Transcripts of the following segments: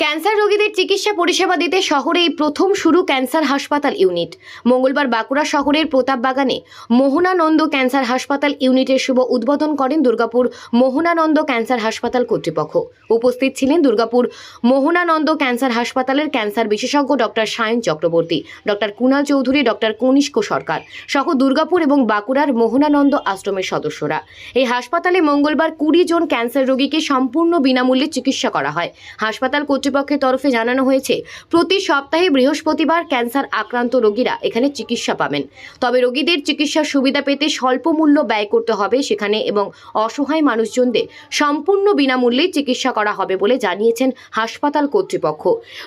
Cancer রোগীদের চিকিৎসা পরিষেবা দিতে শহরে এই প্রথম শুরু ক্যান্সার হাসপাতাল ইউনিট। মঙ্গলবার বাঁকুড়া শহরের প্রতাপবাগানে মোহনানন্দ ক্যান্সার হাসপাতাল ইউনিটের শুভ উদ্বোধন করেন দুর্গাপুর মোহনানন্দ ক্যান্সার হাসপাতাল কর্তৃপক্ষ। উপস্থিত ছিলেন দুর্গাপুর মোহনানন্দ ক্যান্সার হাসপাতালের ক্যান্সার বিশেষজ্ঞ doctor Sayan Chakraborty, doctor Kunal Chowdhury, doctor Kanishka Sarkar সহ দুর্গাপুর এবং বাঁকুড়ার মোহনানন্দ আশ্রমের সদস্যরা। এই হাসপাতালে মঙ্গলবার কুড়ি জন ক্যান্সার রোগীকে সম্পূর্ণ বিনামূল্যে চিকিৎসা করা হয়। হাসপাতাল কর্তৃপক্ষের তরফে জানানো হয়েছে, প্রতি সপ্তাহে বৃহস্পতিবার ক্যান্সার আক্রান্ত রোগীরা এখানে চিকিৎসা পাবেন। তবে রোগীদের চিকিৎসার সুবিধা পেতে স্বল্প মূল্য ব্যয় করতে হবে সেখানে এবং অসহায় মানুষজনদের সম্পূর্ণ বিনামূল্যে চিকিৎসা করা হবে বলে জানিয়েছেন হাসপাতাল কর্তৃপক্ষ।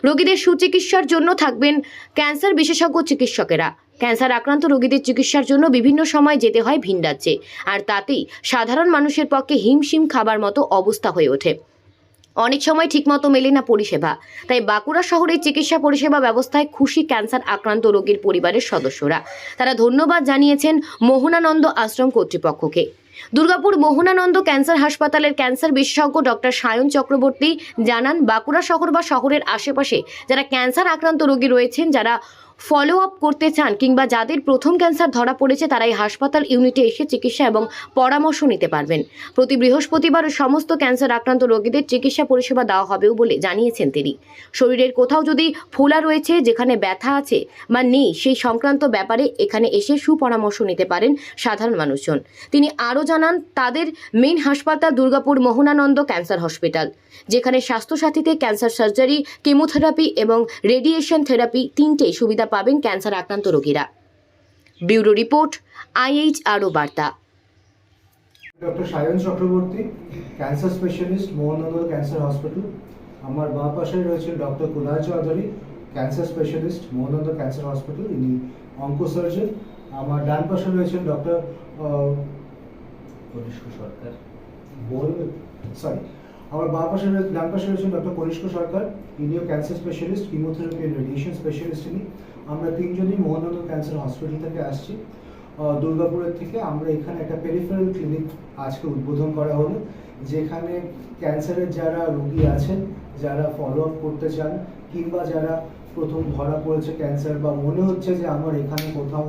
রোগীদের সুচিকিৎসার জন্য থাকবেন ক্যান্সার বিশেষজ্ঞ চিকিৎসকেরা। ক্যান্সার আক্রান্ত রোগীদের চিকিৎসার জন্য বিভিন্ন সময় যেতে হয় ভিন রাজ্যে। আর তাতেই সাধারণ মানুষের পক্ষে হিমশিম খাবার মতো অবস্থা হয়ে ওঠে। অনেক সময় ঠিকমতো মেলে না পরিষেবা। তাই বাঁকুড়া শহরের চিকিৎসা পরিষেবা ব্যবস্থায় খুশি ক্যান্সার আক্রান্ত রোগীর পরিবারের সদস্যরা। তারা ধন্যবাদ জানিয়েছেন মোহনানন্দ আশ্রম কর্তৃপক্ষকে। দুর্গাপুর মোহনানন্দ ক্যান্সার হাসপাতালের ক্যান্সার বিশেষজ্ঞ ডক্টর সায়ন চক্রবর্তী জানান, বাঁকুড়া শহর বা শহরের আশেপাশে যারা ক্যান্সার আক্রান্ত রোগী রয়েছেন, যারা ফলো আপ করতে চান কিংবা যাদের প্রথম ক্যান্সার ধরা পড়েছে, তারা এই হাসপাতাল ইউনিটে এসে চিকিৎসা এবং পরামর্শ নিতে পারবেন। প্রতি বৃহস্পতিবার সমস্ত ক্যান্সার আক্রান্ত রোগীদের চিকিৎসা পরিষেবা দেওয়া হবেও বলে জানিয়েছেন তিনি। শরীরের কোথাও যদি ফোলা রয়েছে, যেখানে ব্যথা আছে বা নেই, সেই সংক্রান্ত ব্যাপারে এখানে এসে সুপরামর্শ নিতে পারেন সাধারণ মানুষজন। তিনি আরও জানান, তাদের মেইন হাসপাতাল দুর্গাপুর মোহনানন্দ ক্যান্সার হসপিটাল, যেখানে স্বাস্থ্যসাথীতে ক্যান্সার সার্জারি, কেমোথেরাপি এবং রেডিয়েশন থেরাপি তিনটেই সুবিধা পাবেন ক্যান্সার আক্রান্ত রোগীরা। ব্যুরো রিপোর্ট আইএইচআরও বার্তা। Doctor Sayan Chakraborty, cancer specialist Mohannagar cancer hospital. আমার বাঁ পাশে রয়েছেন doctor Kunal Chowdhury, cancer specialist, Mohanananda cancer hospital, ইনি অঙ্ক সার্জন আমার ডান পাশে রয়েছেন ডক্টর কনিষ্ক সরকার। সরি আমার বাঁ পাশে ডান পাশে রয়েছেন ডক্টর কনিষ্ক সরকার, ইনিও cancer specialist chemotherapy and radiation specialist ইনি আমরা তিনজনই ক্যান্সার হসপিটাল থেকে আসছি। দুর্গাপুরের থেকে আমরা এখানে একটা পেরিফেরাল ক্লিনিক আজকে উদ্বোধন করা হলো, যেখানে ক্যান্সারের যারা রোগী আছেন, যারা ফলো আপ করতে চান, কিংবা যারা প্রথম ধরা পড়েছে ক্যান্সার বা মনে হচ্ছে যে আমার এখানে কোথাও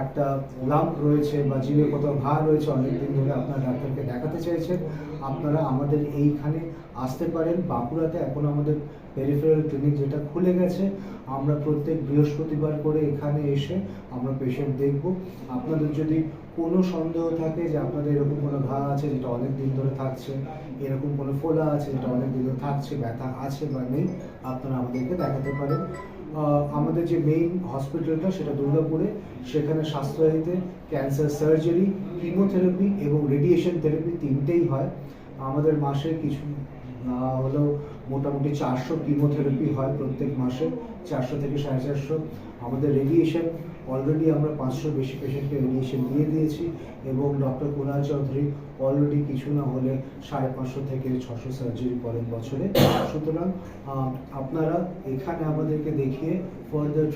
একটা লাম্প রয়েছে বা জিভে কোথাও ঘা রয়েছে, অনেকদিন ধরে আপনার ডাক্তারকে দেখাতে চাইছেন আপনারা আমাদের এইখানে আসতে পারেন। বাঁকুড়াতে এখন আমাদের পেরিফেরাল ক্লিনিক যেটা খুলে গেছে, আমরা প্রত্যেক বৃহস্পতিবার করে এখানে এসে আমরা পেশেন্ট দেখব। আপনাদের যদি কোনো সন্দেহ থাকে যে আপনাদের এরকম কোনো ঘা আছে যেটা অনেক দিন ধরে থাকছে? এরকম কোনো ফোলা আছে যেটা অনেক দিন ধরে থাকছে, ব্যথা আছে বা নেই? আপনারা আমাদেরকে দেখাতে পারেন। আমাদের যে মেইন হসপিটালটা সেটা দুর্গাপুরে। সেখানে স্বাস্থ্যসাথীতে ক্যান্সার সার্জারি কিমোথেরাপি এবং রেডিয়েশন থেরাপি তিনটেই হয়। আমাদের মাসে কিছু হলো মোটামুটি চারশো কিমোথেরাপি হয় প্রত্যেক মাসে। চারশো থেকে সাড়ে চারশো। আমাদের রেডিয়েশন অলরেডি আমরা পাঁচশো বেশি পেশেন্টকে রেডিয়েশন দিয়ে দিয়েছি এবং ডক্টর কুণাল চৌধুরী অলরেডি কিছু না হলে সাড়ে পাঁচশো থেকে ছশো সার্জারি করেন বছরে। সুতরাং আপনারা এখানে আমাদেরকে দেখিয়ে ফার্দার